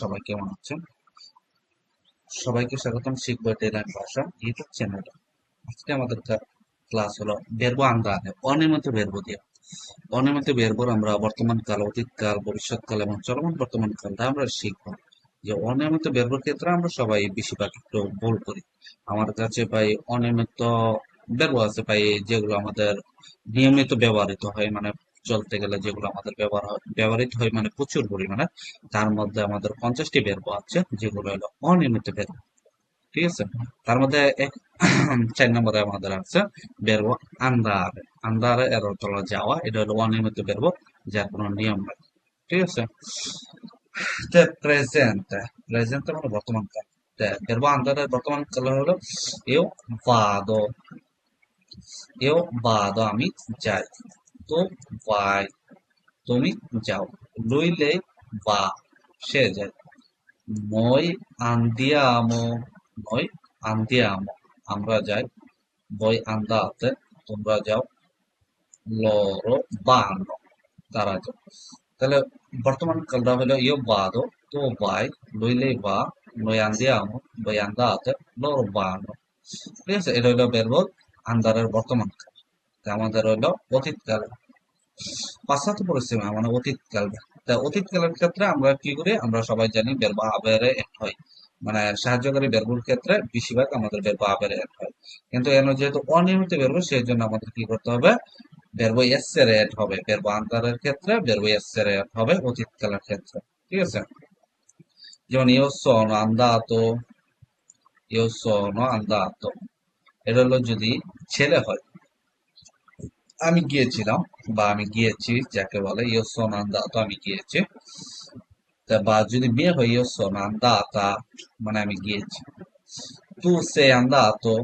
সবাই কেমন আছেন সবাইকে স্বাগতম শিখব টেলার ভাষা ইউটিউব চ্যানেলে। আজকে আমাদের ক্লাস হলো বেরবো আন্দাজে অনিয়মিত বেরবো দিয়ে। অনিয়মিত বেরবোর আমরা বর্তমান কাল, অতীত কাল, ভবিষ্যৎ কাল এবং চলমান বর্তমান কালটা আমরা শিখব। যে অনিয়মিত বেরবোর ক্ষেত্রে আমরা সবাই বেশিরভাগ একটু ভুল করি। আমার কাছে ভাই অনিয়মিত বেরবো আছে ভাই যেগুলো আমাদের নিয়মিত ব্যবহৃত হয়। মানে চলতে গেলে যেগুলো আমাদের ব্যবহার ব্যবহৃত হয় মানে প্রচুর পরিমাণে, তার মধ্যে আমাদের পঞ্চাশটি বেরবো আছে, যেগুলো হলো অনিয়মিত বেরবো ঠিক আছে? তার মধ্যে এক চার নম্বরে আমাদের আছে বেরবো আন্দারে আন্দারে এর হলো যাওয়া, এটা হলো অনিয়মিত বেরবো, যার কোনো নিয়ম নাই। ঠিক আছে? প্রেজেন্ট প্রেজেন্ট মানে বর্তমান কাল। বেরবো আন্দারে বর্তমান কাল হলো এও বাদো এও বাদো আমি যাই। তো ভাই, তুমি যাও। লইলে বা সে যায় মই আন্দিয়ামো মই আন্দিয়ামো, আমরা যাই। বই আন্দাতে তোমরা যাও। লরো বানো, তারা যাও। তাহলে বর্তমান কালটা হলো ইয়ে বাদো তো ভাই, লইলে বা noi andiamo বই আন্দাতে লরো বানো। ঠিক আছে, এটা হলো বেরবো আন্দারের বর্তমান কাল। আমাদের হইল অতীত কাল পাশ্চাত্য পরিশ্রম মানে অতীত কাল তা অতীত কালের ক্ষেত্রে আমরা কি করি? আমরা সবাই জানি বেরবা আবেরে এক হয়। মানে সাহায্যকারী বেরবুর ক্ষেত্রে বেশিরভাগ আমাদের বেরবা আবেরে হয়। কিন্তু এন যেহেতু অনিয়মিত বেরবো সেই জন্য আমাদের কি করতে হবে? বেরবো এসের এড হবে। বেরবো আন্তারের ক্ষেত্রে বেরবো এসের এড হবে অতীত কালের ক্ষেত্রে। ঠিক আছে? যেমন ইও সন আন্দাতো ইও সন আন্দাতো এটা হলো যদি ছেলে হয়। আমি গিয়েছিলাম, বা আমি গিয়েছি, যাকে বলে ইও সন আন্দাতো আমি গিয়েছি। তা বা যদি বিয়ে হয় ইও সন আন্দাতা মানে আমি গিয়েছি। তু সে আন্দাতো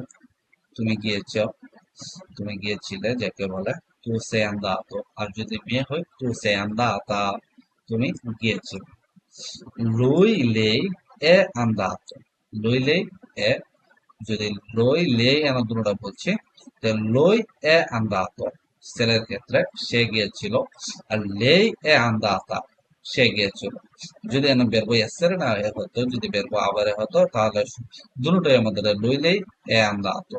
তুমি গিয়েছ, তুমি গিয়েছিলে, যাকে বলে, তু সে আন্দাতো আর যদি মেয়ে হয়, তু সে আন্দাতা তুমি গিয়েছিলে lui lei è andato lui lei এ, যদি লই লে এমন দুটোটা বলছি লই এ আন্দাতো ছেলের ক্ষেত্রে সে গিয়েছিল। আর লেই এ আন্দাতা, সে গিয়েছিল। যদি এনে বেরবো এসের না হতো যদি বেরবো আবার হতো, তাহলে দুটোই আমাদের লইলেই এ আন্দাতো।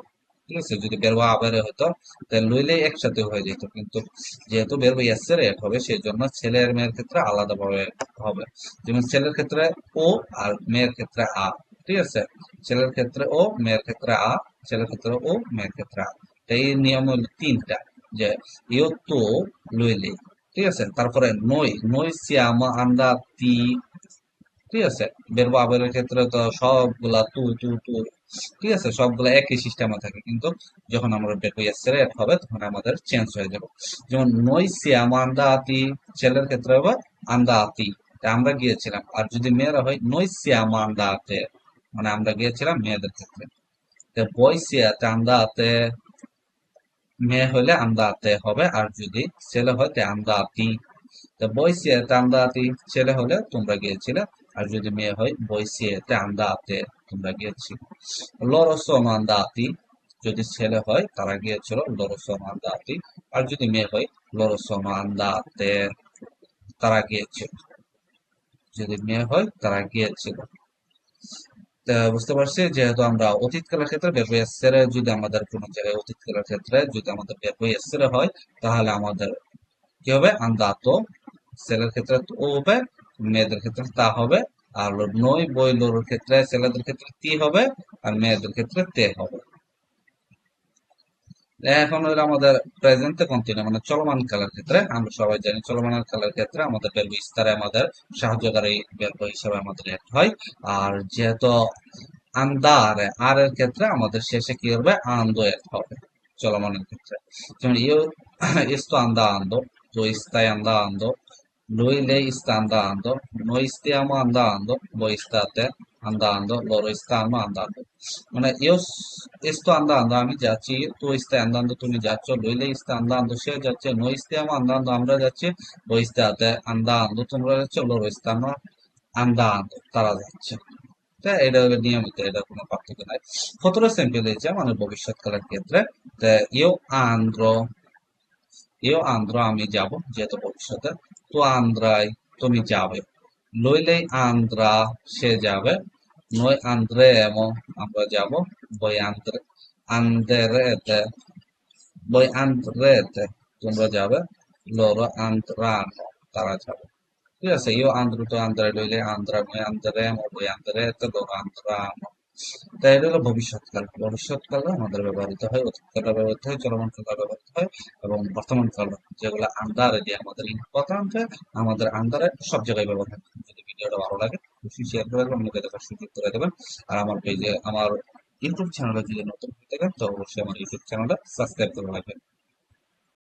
ঠিক আছে? যদি বেরবো আবার হতো তাহলে লইলেই একসাথে হয়ে যেত। কিন্তু যেহেতু বেরবো এসের এক হবে সেই জন্য ছেলে আর মেয়ের ক্ষেত্রে আলাদাভাবে হবে। যেমন ছেলের ক্ষেত্রে ও আর মেয়ের ক্ষেত্রে আ। ঠিক আছে? ছেলের ক্ষেত্রে ও, মেয়ের ক্ষেত্রে আ, ছেলের ক্ষেত্রে ও, মেয়ের ক্ষেত্রে আ। এই নিয়ম হলো তিনটা। যে ইও তো লইলে, ঠিক আছে? তারপরে নই নই সিয়ামা আন্দা তি, ঠিক আছে? বেরবো আবের ক্ষেত্রে তো সবগুলা তু তু তু, ঠিক আছে? সবগুলা একই সিস্টেমে থাকে। কিন্তু যখন আমরা বেরবো এসের এক হবে, তখন আমাদের চেঞ্জ হয়ে যাবে। যেমন নই সিয়ামা আন্দা আতি ছেলের ক্ষেত্রে হবে আন্দা আতি আমরা গিয়েছিলাম। আর যদি মেয়েরা হয়, নই সিয়ামা আন্দা আতে মানে আমরা গিয়েছিলাম মেয়েদের ক্ষেত্রে। বই সিয়াতে আন্দা আতে মেয়ে হলে আমদা আতে হবে, আর যদি ছেলে হয় তে আমদা আতি তো বই সিয়াতে আমদা আতি ছেলে হলে তোমরা গিয়েছিলে, আর যদি মেয়ে হয় বই সিয়াতে আমদা আতে তোমরা গিয়েছিল। লরসন আমদা আতি যদি ছেলে হয় তারা গিয়েছিল লরসন আমদা আতি আর যদি মেয়ে হয় লরসন আমদা আতে তারা গিয়েছিল। যদি মেয়ে হয় তারা গিয়েছিল। বুঝতে পারছি, যেহেতু আমরা অতীত কালের ক্ষেত্রে বেরবই এসেরে যদি আমাদের কোনো জায়গায় অতীত কালের ক্ষেত্রে যদি আমাদের বেরবই এসেরে হয়, তাহলে আমাদের কি হবে? আন্দাত ছেলের ক্ষেত্রে ও হবে, মেয়েদের ক্ষেত্রে তা হবে, আর নই বই লোর ক্ষেত্রে ছেলেদের ক্ষেত্রে তি হবে, আর মেয়েদের ক্ষেত্রে তে হবে। এখন হলো আমাদের প্রেজেন্টে কন্টিনিউ মানে চলমান কালের ক্ষেত্রে, আমরা সবাই জানি চলমান কালের ক্ষেত্রে আমাদের বের বিস্তারে আমাদের সাহায্যকারী বের হিসাবে আমাদের এক হয়। আর যেহেতু আন্দার আর এর ক্ষেত্রে আমাদের শেষে কি হবে? আন্দ এক হবে চলমানের ক্ষেত্রে। যেমন ইউ, ইস্তো আন্দা আন্দো, তো ইস্তায় আন্দা আন্দো lei sta andando noi stiamo andando voi state andando, loro stanno andando. মানে io sto andando আমি যাচ্ছি তুই stai andando তুমি যাচ্ছ lui lei sta andando সে যাচ্ছে noi stiamo andando আমরা যাচ্ছি voi state andando তোমরা যাচ্ছ loro stanno andando তারা এটা নিয়মিত এটা কোনো পার্থক্য নাই ফতরা সিম্পল দিয়েছে মানে ভবিষ্যৎকালের ক্ষেত্রে ইও আন্দ্র ইও আন্দ্র আমি যাব যেহেতু ভবিষ্যতে তো আন্দ্রাই তুমি যাবে লইলে আন্দ্রা সে যাবে নয় আন্দ্রেমো আমরা যাব বই আন্দ্রে আন্দেরেতে বই আন্দ্রেতে তোমরা যাবে loro andranno তারা যাবে ঠিক আছে io andrò, tu andrai লইলে আন্দ্রা noi andremo, voi andrete, loro andranno. তাই এটা হলো ভবিষ্যৎকাল ভবিষ্যৎকালে আমাদের ব্যবহৃত হয় অতীতকালে ব্যবহৃত হয় চলমান কালে ব্যবহৃত হয় এবং বর্তমান কাল যেগুলো আন্ডারে দিয়ে আমাদের ইম্পর্টেন্ট আমাদের আন্ডারে সব জায়গায় ব্যবহার হয় ভিডিওটা ভালো লাগে অবশ্যই শেয়ার করে দেবেন, অন্যকে দেখার সুযোগ করে দেবেন। আর আমার পেজে আমার ইউটিউব চ্যানেলে যদি নতুন হয়ে থাকেন, তো অবশ্যই আমার ইউটিউব চ্যানেলটা সাবস্ক্রাইব করে রাখবেন।